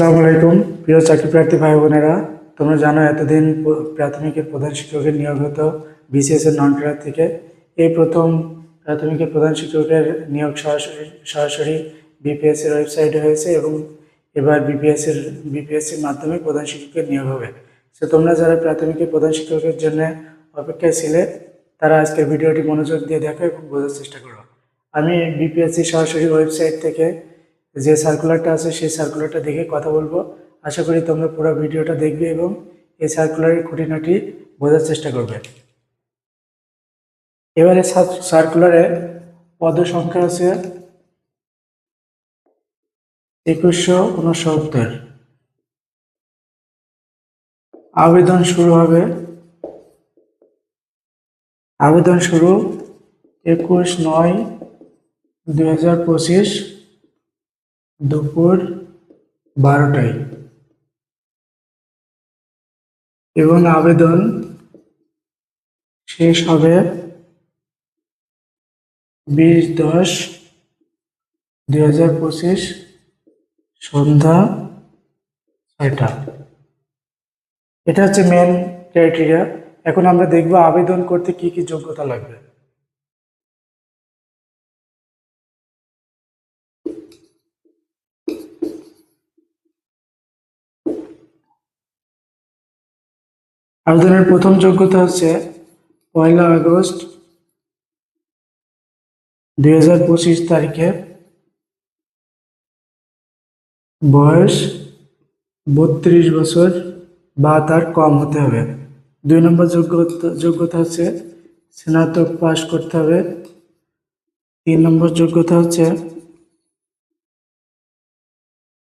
আসসালামু আলাইকুম। প্রিয় চাকরি প্রার্থী ভাই বোনেরা তোমরা জানো এতদিন প্রাথমিকের প্রধান শিক্ষকের নিয়োগ হতো বিসিএস এর নন ট্রেড থেকে। এই প্রথম প্রাথমিকের প্রধান শিক্ষকের নিয়োগ সরাসরি সরাসরি বিপিএস এর ওয়েবসাইটে হয়েছে এবং এবার বিপিএস এর বিপিএস এর মাধ্যমে প্রধান শিক্ষকের নিয়োগ হবে। তো তোমরা যারা প্রাথমিকের প্রধান শিক্ষকের জন্য অপেক্ষায় ছিলে, তারা আজকের ভিডিওটি মনোযোগ দিয়ে দেখো এবং বোঝার চেষ্টা করো। আমি বিপিএসসি সরাসরি ওয়েবসাইট থেকে যে সার্কুলারটা আছে সেই সার্কুলারটা দেখে কথা বলব। আশা করি তোমরা পুরো ভিডিওটা দেখবে এবং এই সার্কুলারের খুঁটিনাটি বোঝার চেষ্টা করবে। এবারে সার্কুলারে পদ সংখ্যা আছে একুশশো উনসত্তর। আবেদন শুরু হবে আবেদন শুরু একুশ নয় দুই হাজার পঁচিশ। দুপুর বারোটায়। এবং আবেদন শেষ হবে বিশ দশ দুই হাজার পঁচিশ সন্ধ্যা ছয়টা। এটা হচ্ছে মেন ক্রাইটেরিয়া এখন আমরা দেখব আবেদন করতে কি কি যোগ্যতা লাগবে। আবেদনের প্রথম যোগ্যতা হচ্ছে পয়লা আগস্ট দুই হাজার পঁচিশ তারিখে। বয়স বত্রিশ বছর বা তার কম হতে হবে। দুই নম্বর যোগ্যতা যোগ্যতা হচ্ছে স্নাতক পাশ করতে হবে। তিন নম্বর যোগ্যতা হচ্ছে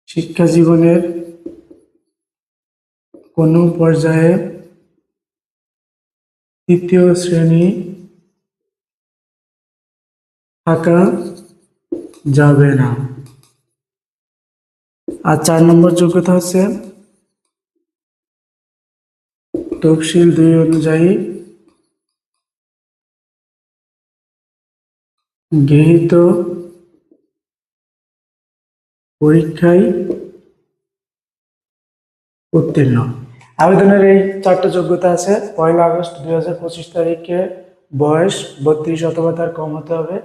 শিক্ষা জীবনের কোনো পর্যায়ে তৃতীয় শ্রেণি থাকা যাবে না। আর চার নম্বর যোগ্যতা হচ্ছে তফসিল দুই অনুযায়ী গৃহীত পরীক্ষায় উত্তীর্ণ। আবেদনের এই চারটা যোগ্যতা আছে, পয়লা আগস্ট দুই হাজার পঁচিশ তারিখে বয়স বত্রিশ অথবা তার কম হতে হবে,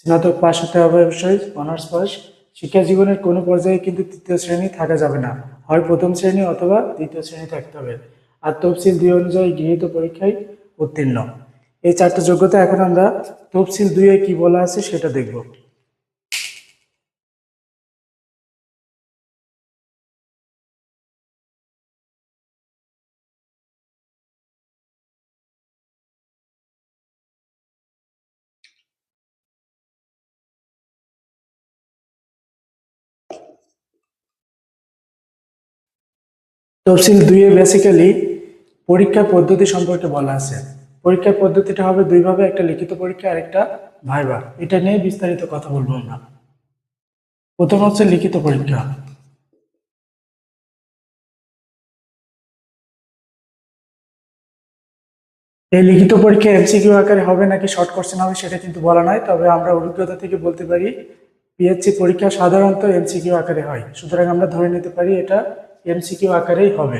স্নাতক পাশ হতে হবে অবশ্যই, অনার্স পাস শিক্ষা জীবনের কোনো পর্যায়ে কিন্তু তৃতীয় শ্রেণি থাকা যাবে না, হয় প্রথম শ্রেণি অথবা দ্বিতীয় শ্রেণি থাকতে হবে। আর তফসিল দুই অনুযায়ী গৃহীত পরীক্ষায় উত্তীর্ণ। এই চারটা যোগ্যতা এখন আমরা তফসিল দুইয়ে কি বলা আছে সেটা দেখব। তফসিল দুইয়ে বেসিক্যালি পরীক্ষার পদ্ধতি সম্পর্কে বলা আছে। পরীক্ষার পদ্ধতিটা হবে দুইভাবে, একটা লিখিত পরীক্ষা আর একটা ভাইবা। এটা নিয়ে বিস্তারিত কথা বলব আমরা। প্রথম হচ্ছে লিখিত পরীক্ষা। এই লিখিত পরীক্ষা এমসিকিউ আকারে হবে নাকি শর্ট কোশ্চেন হবে সেটা কিন্তু বলা নাই তবে আমরা অভিজ্ঞতা থেকে বলতে পারি পিএসসি পরীক্ষা সাধারণত এমসিকিউ আকারে হয়। সুতরাং আমরা ধরে নিতে পারি এটা এমসিকিউ আকারেই হবে।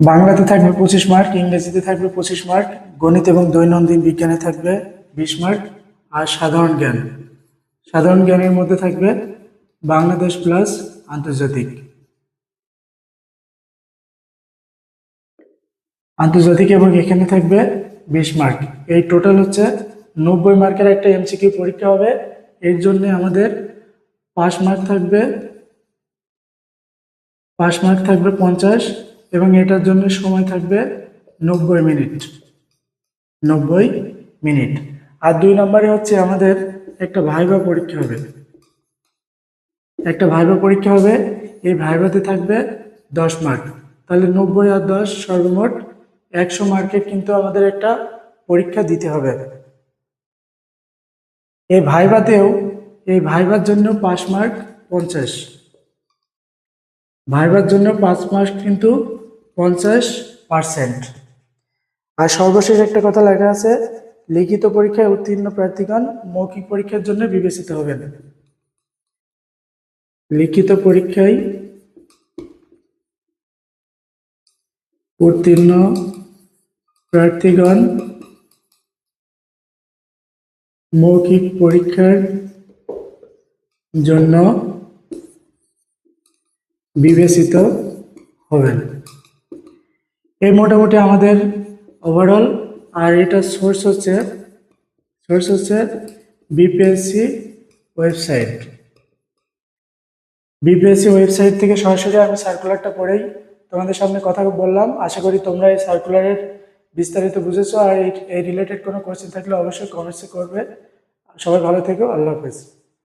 বাংলাতে থাকবে পঁচিশ মার্ক ইংরেজিতে থাকবে পঁচিশ মার্ক গণিত এবং দৈনন্দিন বিজ্ঞানে থাকবে বিশ মার্ক আর সাধারণ জ্ঞান। সাধারণ জ্ঞানের মধ্যে থাকবে বাংলাদেশ প্লাস আন্তর্জাতিক। আন্তর্জাতিক এবং এখানে থাকবে বিশ মার্ক এই টোটাল হচ্ছে নব্বই মার্কের একটা এমসিকিউ পরীক্ষা হবে। এর জন্য আমাদের পাঁচ মার্ক থাকবে, পাঁচ মার্ক থাকবে পঞ্চাশ এবং এটার জন্য সময় থাকবে নব্বই মিনিট। নব্বই মিনিট। আর দুই নম্বরে হচ্ছে আমাদের একটা ভাইবা পরীক্ষা হবে। একটা ভাইবা পরীক্ষা হবে, এই ভাইভাতে থাকবে দশ মার্ক তাহলে নব্বই আর দশ সর্বমোট একশো মার্কের কিন্তু আমাদের একটা পরীক্ষা দিতে হবে। এই ভাইভাতেও, এই ভাইবার জন্য পাঁচ মার্ক পঞ্চাশ। ভাইবার জন্য পাঁচ মার্ক কিন্তু পঞ্চাশ পার্সেন্ট আর সর্বশেষ একটা কথা লেখা আছে, লিখিত পরীক্ষায় উত্তীর্ণ প্রার্থীগণ মৌখিক পরীক্ষার জন্য বিবেচিত হবেন। লিখিত পরীক্ষায় উত্তীর্ণ প্রার্থীগণ মৌখিক পরীক্ষার জন্য বিবেচিত হবেন। এই মোটামুটি আমাদের ওভারঅল আর এটা সোর্স হচ্ছে সোর্স হচ্ছে বিপিএসসি ওয়েবসাইট বিপিএসসি ওয়েবসাইট থেকে সরাসরি আমি সার্কুলারটা পড়েই তোমাদের সামনে কথা বললাম। আশা করি তোমরা এই সার্কুলারের বিস্তারিত বুঝেছ। আর এই রিলেটেড কোনো কোয়েশ্চেন থাকলে অবশ্যই কমেন্টসে করবে। সবাই ভালো থেকো। আল্লাহ হাফেজ।